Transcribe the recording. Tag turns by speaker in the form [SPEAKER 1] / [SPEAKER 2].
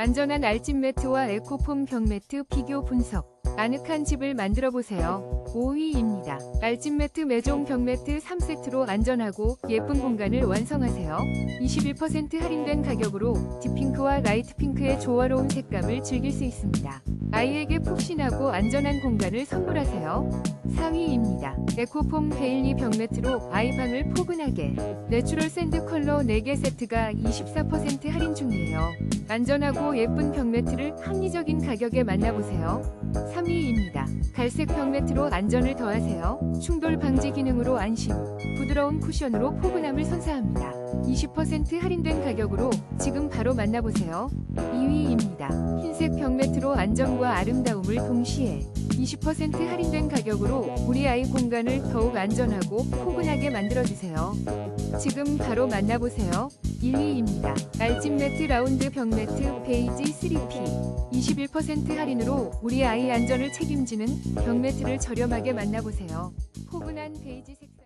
[SPEAKER 1] 안전한 알집 매트와 에코폼 벽 매트 비교 분석. 아늑한 집을 만들어 보세요. 5위입니다. 알집 매트 매종 벽 매트 3세트로 안전하고 예쁜 공간을 완성하세요. 21% 할인된 가격으로 딥핑크와 라이트 핑크의 조화로운 색감을 즐길 수 있습니다. 아이에게 푹신하고 안전한 공간을 선물하세요. 4위입니다. 에코폼 베일리 벽매트로 아이 방을 포근하게 내추럴 샌드 컬러 4개 세트가 24% 할인 중이에요. 안전하고 예쁜 벽매트를 합리적인 가격에 만나보세요. 3위입니다. 갈색 벽매트로 안전을 더하세요. 충돌 방지 기능으로 안심, 부드러운 쿠션으로 포근함을 선사합니다. 20% 할인된 가격으로 지금 바로 만나보세요. 2위입니다. 흰색 벽매트로 안정과 아름다움을 동시에 20% 할인된 가격으로 우리 아이 공간을 더욱 안전하고 포근하게 만들어주세요. 지금 바로 만나보세요. 1위입니다. 알집 매트 라운드 벽 매트 베이지 3P 21% 할인으로 우리 아이 안전을 책임지는 벽 매트를 저렴하게 만나보세요. 포근한 베이지 색상